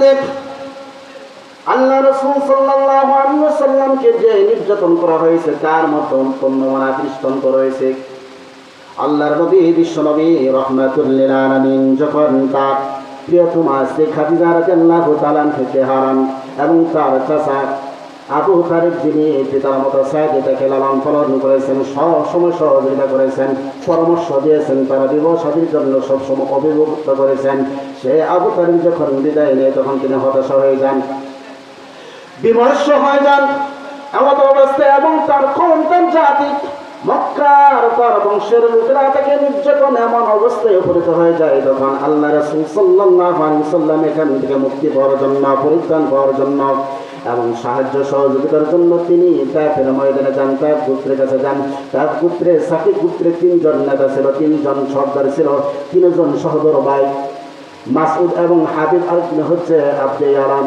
মধ্যে আল্লাহ রসুল সাল্লাল্লাহু আলাইহি যে নির্যাতন করা হয়েছে, তার মতো পণ্যমানা দৃষ্টান্ত রয়েছে। আল্লাহর নবী বিশ্ব নবী রহমাতুল্লিন যখন তার প্রিয়তমা স্ত্রী খাদিজা রাদিয়াল্লাহু তাআলা থেকে হারান এবং তার চাচা আবু তারিক যিনি পিতার মতো সাহেদাকে লালন পালন করেছেন সব সময় সহযোগিতা করেছেন, পরামর্শ দিয়েছেন, তারা বিবাহসাদীর জন্য সবসময় অভিভুক্ত করেছেন। সে আবু তারিক যখন বিদায় নেয়, তখন তিনি হতাশা হয়ে যান। বিমর্ষ হয়ে যান। এমন অবস্থায় এবং তার সন্তান জাতি মক্কার তার বংশের লোকেরা তাকে নির্যাতন এমন অবস্থায় উপনীত হয়ে যায় তখন আল্লাহ রসুল আলাইহি সাল্লাম এখান থেকে মুক্তি পাওয়ার জন্য, পরিত্রাণ পাওয়ার জন্য এবং সাহায্য সহযোগিতার জন্য তিনি তাফের ময়দানে যান তার পুত্রের কাছে যান। তার পুত্রে সাকিব পুত্রে তিনজন নেতা ছিল, তিনজন সর্দার ছিল, তিনজন সহদর ভাই। মাসুদ এবং হাবিব আর হচ্ছে আব্দে আরাম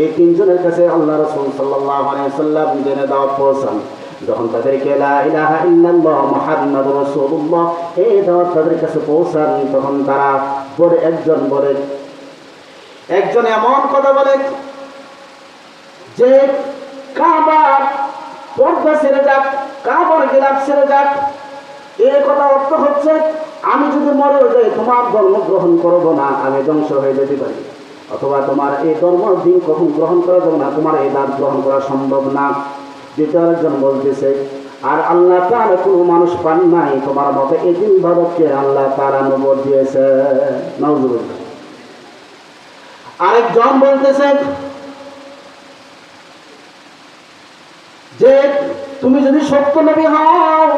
এই তিনজনের কাছে আল্লাহ রসুল সাল্লাহ সাল্লাম জেনে দাওয়াত পৌঁছান। যখন তাদেরকে এই দাওয়াত তাদের কাছে পৌঁছান, তখন তারা বলে, একজন বলে, একজন এমন কথা বলে যে কাবার পর্দা ছেড়ে যাক, কাবার গিলাপ ছেড়ে যাক এর কথা অর্থ হচ্ছে আমি যদি মরে যাই, তোমার ধর্ম গ্রহণ করব না, আমি ধ্বংস হয়ে যেতে পারি। অথবা তোমার এই ধর্ম দিন কখন গ্রহণ করা যাবে না, তোমার এই দাঁত গ্রহণ করা সম্ভব না। দ্বিতীয় একজন বলতেছে, আর আল্লাহ তার কোনো মানুষ পান নাই, তোমার মতো এই দিন ভারতকে আল্লাহ তারা নবর দিয়েছে? নজরুল্লাহ আরেকজন বলতেছে যে তুমি যদি সত্য নবী হও,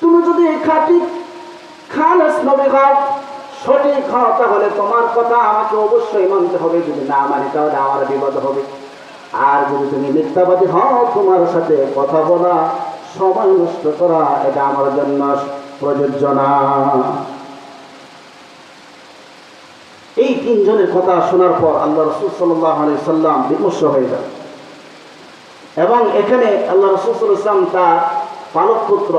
তুমি যদি খাঁটি খালেস নবী হও, সঠিক হও, তাহলে তোমার কথা আমাকে অবশ্যই মানতে হবে। যদি না মানি, তাহলে আমার বিপদ হবে। আর যদি তুমি মিথ্যাবাদী হও, তোমার সাথে কথা বলা, সময় নষ্ট করা, এটা আমার জন্য প্রযোজ্য না। এই তিনজনের কথা শোনার পর আল্লাহ রসুল সাল্লাহ সাল্লাম বিমর্ষ হয়ে যান। এবং এখানে আল্লাহ রসুল ইসলাম তার পালক পুত্র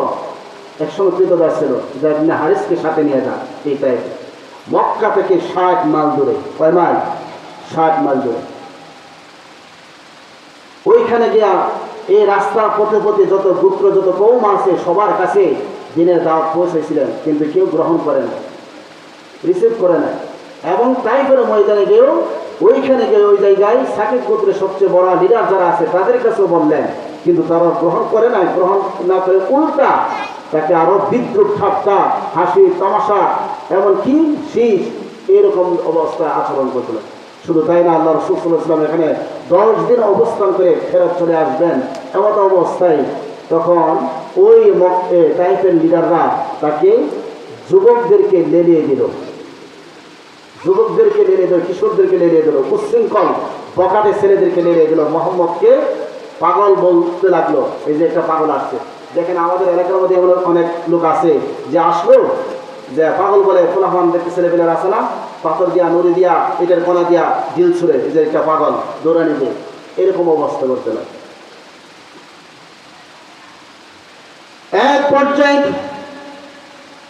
একসময় কৃতদাস ছিল যা হারিসকে সাথে নিয়ে যান, এই টাইপের। মক্কা থেকে ষাট মাইল দূরে, কয় মাইল? ষাট মাইল দূরে। ওইখানে গিয়া এই রাস্তার পথে পথে যত গুপ্ত যত কৌম আছে, সবার কাছে দিনের দাওয়াত পৌঁছেছিলেন কিন্তু কেউ গ্রহণ করে না রিসিভ করে না এবং তাই করে ময়দানে গিয়েও ওইখানে গিয়ে ওই জায়গায় সাকিব গোত্রের সবচেয়ে বড় লিডার যারা আছে, তাদের কাছেও বললেন। কিন্তু তারা গ্রহণ করে না গ্রহণ না করে উল্টা তাকে আরও বিদ্রুপ ঠাট্টা, হাসি, তামাশা, এমনকি শীষ এরকম অবস্থায় আচরণ করছিল। শুধু তাই না, আল্লাহ রসুল ইসলাম এখানে দশ দিন অবস্থান করে ফেরত চলে আসবেন। এমন অবস্থায় তখন ওই টাইপের লিডাররা তাকে যুবকদেরকে লেলিয়ে দিল। যুবকদেরকে লেলিয়ে দিল কিশোরদেরকে লেলিয়ে দিল উচ্ছৃঙ্খল বকাটে ছেলেদেরকে লেলিয়ে দিল। মোহাম্মদকে পাগল বলতে লাগল, এই যে একটা পাগল আসছে। দেখেন আমাদের এলাকার মধ্যে এমন অনেক লোক আছে যে আসলো, যে পাগল বলে ফোলাফান দেখতে ছেলেপেলের আছে না? পাথর দিয়া, নড়ি দিয়া এটার কোনা দিয়া দিল ছুড়ে এই যে একটা পাগল দৌড়ানি দিয়ে এরকম অবস্থা করতে লাগে এক পর্যায়ে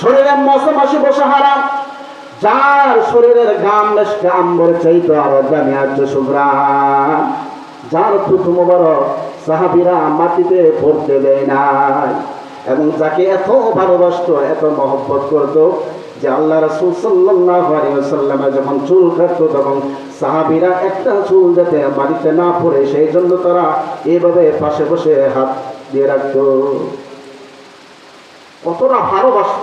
শরীরে মশা মাসি বসে হারাম। যার শরীরের গাম নেশকে আম্বর চাইতো আরও জানি আজ সুগ্রাম। যার বড় সাহাবিরা মাটিতে পড়তে দেয় নাই। এবং যাকে এত ভালোবাসত, এত মহব্বত করত যে আল্লাহ রসুল সাল্লাহ যখন চুল কাটতো তখন সাহাবিরা একটা চুল যাতে বাড়িতে না পড়ে, সেই জন্য তারা এভাবে পাশে বসে হাত দিয়ে রাখত। কতটা ভালোবাসত।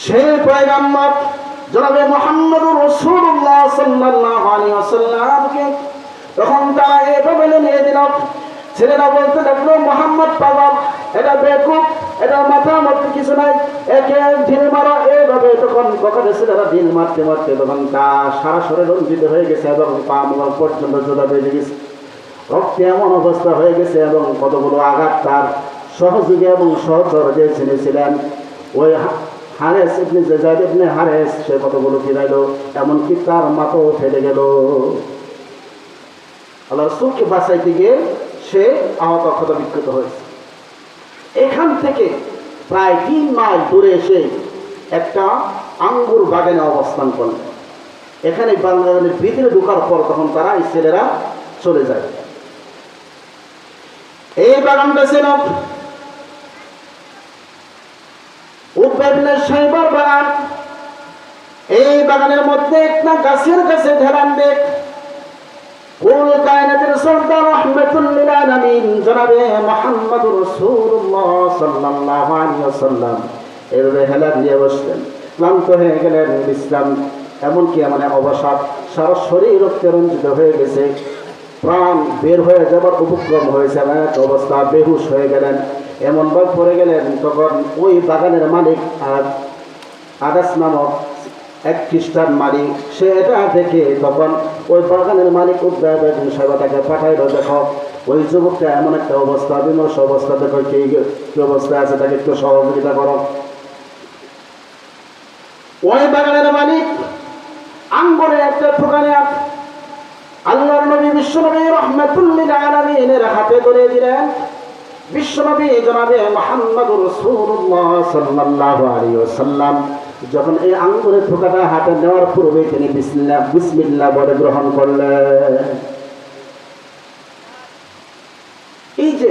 সে পয়গাম্বর জনাবে মোহাম্মদ রসুল্লাহ সাল্লাল্লাহু আলাইহি ওয়াসাল্লামকে। তখন তারা এভাবে নিয়ে দিল ছেলেরা বলতে লাগল, মোহাম্মদ পাগল, এটা বেকুব, এটা মাথা মধ্যে কিছু নাই। একে ঢিল মারা। এইভাবে তখন বকাতে ছেলেরা ঢিল মারতে মারতে তখন তা সারা শরীর রঞ্জিত হয়ে গেছে এবং পা মোড় পর্যন্ত জোদা বেজে গেছে। রক্তে এমন অবস্থা হয়ে গেছে এবং কতগুলো আঘাত তার সহযোগী এবং সহচর যে ছেলে ছিলেন, ওই হারেস ইবনে জেজাদ ইবনে হারেস, সে কতগুলো ফিরাইলো, এমনকি তার মাথাও ফেলে গেল। আল্লাহ রসুলকে বাঁচাইতে গিয়ে সে আহত ক্ষত বিক্ষত হয়েছে। এখান থেকে প্রায় তিন মাইল দূরে এসে একটা আঙ্গুর বাগানে অবস্থান করলেন এখানে বাংলাদেশের ভিতরে ঢোকার পর তখন তারা এই ছেলেরা চলে যায়। এই বাগানটা ছিল উদ্বেগনের সাইবার বাগান। এই বাগানের মধ্যে একটা গাছের কাছে দেখ হয়ে গেলেন এমনকি মানে অবসাদ সারা শরীর রঞ্জিত হয়ে গেছে। প্রাণ বের হয়ে যাবার উপক্রম হয়েছে। অবস্থা বেহুশ হয়ে গেলেন। এমন ভাব পড়ে গেলেন তখন ওই বাগানের মালিক আর আদাস নামক এক খ্রিস্টান মালিক, সে এটা দেখে তখন ওই বাগানের মালিক উদ্যোগ সেবাটাকে পাঠাইল, দেখো, ওই যুবকটা এমন একটা অবস্থা, বিমর্ষ অবস্থা, দেখো কি কি অবস্থা আছে, তাকে একটু সহযোগিতা করো। ওই বাগানের মালিক আঙ্গরে একটা দোকানে আল্লাহর নবী বিশ্বনবী রহমাতুল্লিল আলামিনের হাতে ধরে দিলেন বিশ্বনবী জনাবে মুহাম্মদুর রাসূলুল্লাহ সাল্লাল্লাহু আলাইহি ওয়াসাল্লাম। যখন এই আঙ্গুরের থোকাটা হাতে নেওয়ার পূর্বে তিনি বিসমিল্লাহ বিসমিল্লাহ বলে গ্রহণ করলেন। এই যে